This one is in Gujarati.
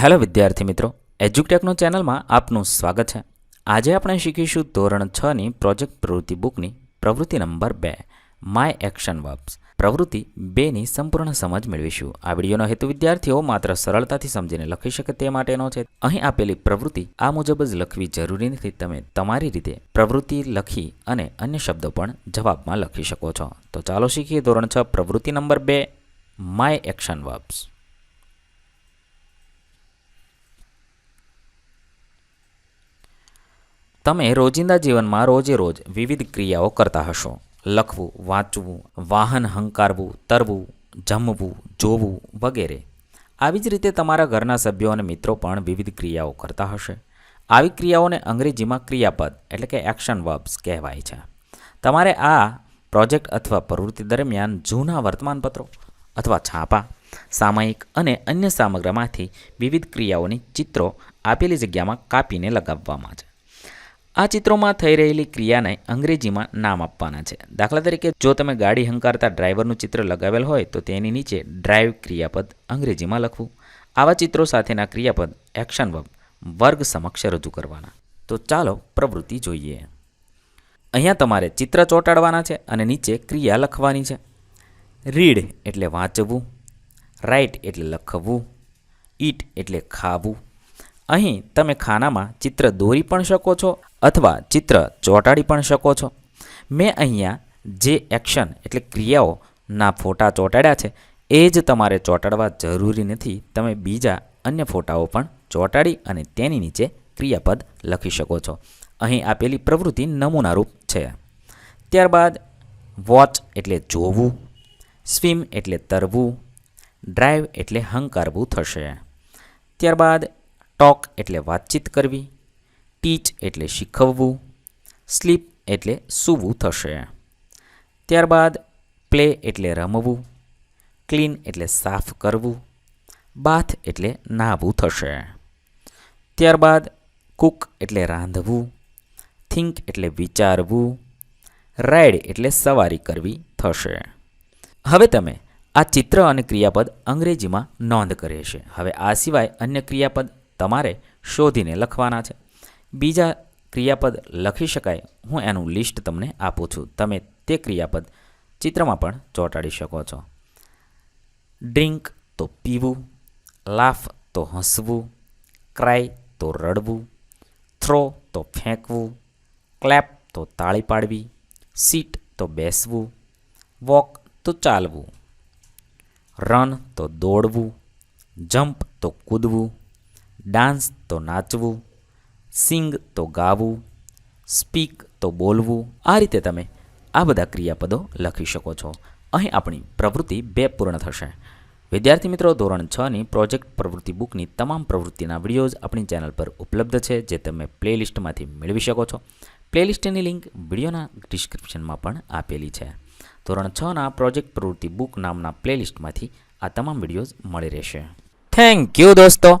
હેલો વિદ્યાર્થી મિત્રો એજ્યુકટેકનો ચેનલમાં આપનું સ્વાગત છે. આજે આપણે શીખીશું ધોરણ છ ની પ્રોજેક્ટ પ્રવૃત્તિ બુકની પ્રવૃત્તિ નંબર બે માય એક્શન વર્બ્સ પ્રવૃત્તિ બેની સંપૂર્ણ સમજ મેળવીશું. આ વિડીયોનો હેતુ વિદ્યાર્થીઓ માત્ર સરળતાથી સમજીને લખી શકે તે માટેનો છે. અહીં આપેલી પ્રવૃત્તિ આ મુજબ જ લખવી જરૂરી નથી. તમે તમારી રીતે પ્રવૃત્તિ લખી અને અન્ય શબ્દો પણ જવાબમાં લખી શકો છો. તો ચાલો શીખીએ ધોરણ છ પ્રવૃત્તિ નંબર બે માય એક્શન વર્બ્સ તમે રોજિંદા જીવનમાં રોજે રોજ વિવિધ ક્રિયાઓ કરતા હશો. લખવું, વાંચવું, વાહન હંકારવું, તરવું, જમવું, જોવું વગેરે. આવી જ રીતે તમારા ઘરના સભ્યો અને મિત્રો પણ વિવિધ ક્રિયાઓ કરતા હશે. આવી ક્રિયાઓને અંગ્રેજીમાં ક્રિયાપદ એટલે કે એક્શન વર્બ્સ કહેવાય છે. તમારે આ પ્રોજેક્ટ અથવા પ્રવૃત્તિ દરમિયાન જૂના વર્તમાનપત્રો અથવા છાપા, સામયિક અને અન્ય સામગ્રીમાંથી વિવિધ ક્રિયાઓની ચિત્રો આપેલી જગ્યામાં કાપીને લગાવવામાં છે આ ચિત્રોમાં થઈ રહેલી ક્રિયાને અંગ્રેજીમાં નામ આપવાના છે. દાખલા તરીકે, જો તમે ગાડી હંકારતા ડ્રાઈવરનું ચિત્ર લગાવેલ હોય, તો તેની નીચે ડ્રાઈવ ક્રિયાપદ અંગ્રેજીમાં લખવું. આવા ચિત્રો સાથેના ક્રિયાપદ એક્શન વર્બ વર્ગ સમક્ષ રજૂ કરવાના. તો ચાલો પ્રવૃત્તિ જોઈએ. અહીંયા તમારે ચિત્ર ચોંટાડવાના છે અને નીચે ક્રિયા લખવાની છે. રીડ એટલે વાંચવું રાઇટ એટલે લખવું ઈટ એટલે ખાવું. અહીં તમે ખાનામાં ચિત્ર દોરી પણ શકો છો અથવા ચિત્ર ચોંટાડી પણ શકો છો. મેં અહીંયા જે એક્શન એટલે ક્રિયાઓના ફોટા ચોંટાડ્યા છે, એ જ તમારે ચોંટાડવા જરૂરી નથી. તમે બીજા અન્ય ફોટાઓ પણ ચોંટાડી અને તેની નીચે ક્રિયાપદ લખી શકો છો. અહીં આપેલી પ્રવૃત્તિ નમૂનારૂપ છે. ત્યારબાદ, વોચ એટલે જોવું, સ્વિમ એટલે તરવું, ડ્રાઈવ એટલે હંકારવું થશે. ત્યારબાદ, ટોક એટલે વાતચીત કરવી ટીચ એટલે શીખવવું સ્લીપ એટલે સૂવું થશે. ત્યારબાદ પ્લે એટલે રમવું ક્લીન એટલે સાફ કરવું બાથ એટલે નાહવું થશે. ત્યારબાદ કુક એટલે રાંધવું થિંક એટલે વિચારવું રાઇડ એટલે સવારી કરવી થશે. હવે તમે આ ચિત્ર અને ક્રિયાપદ અંગ્રેજીમાં નોંધ કરે છે. હવે આ સિવાય અન્ય ક્રિયાપદ તમારે શોધીને લખવાના છે. બીજા ક્રિયાપદ લખી શકાય. હું એનું લિસ્ટ તમને આપું છું. તમે તે ક્રિયાપદ ચિત્રમાં પણ ચોંટાડી શકો છો. ડ્રિંક તો પીવું, લાફ તો હસવું, ક્રાય તો રડવું, થ્રો તો ફેંકવું, ક્લેપ તો તાળી પાડવી, સીટ તો બેસવું, વોક તો ચાલવું, રન તો દોડવું જમ્પ તો કૂદવું, ડાન્સ તો નાચવું સિંગ તો ગાવું, સ્પીક તો બોલવું, આ રીતે તમે આ બધા ક્રિયાપદો લખી શકો છો. અહીં આપણી પ્રવૃત્તિ બે પૂર્ણ થશે. વિદ્યાર્થી મિત્રો, ધોરણ છની પ્રોજેક્ટ પ્રવૃત્તિ બુકની તમામ પ્રવૃત્તિના વિડીયોઝ આપણી ચેનલ પર ઉપલબ્ધ છે, જે તમે પ્લેલિસ્ટમાંથી મેળવી શકો છો. પ્લેલિસ્ટની લિંક વિડીયોના ડિસ્ક્રિપ્શનમાં પણ આપેલી છે. ધોરણ છના પ્રોજેક્ટ પ્રવૃત્તિ બુક નામના પ્લેલિસ્ટમાંથી આ તમામ વિડીયોઝ મળી રહેશે. થેન્ક યુ દોસ્તો.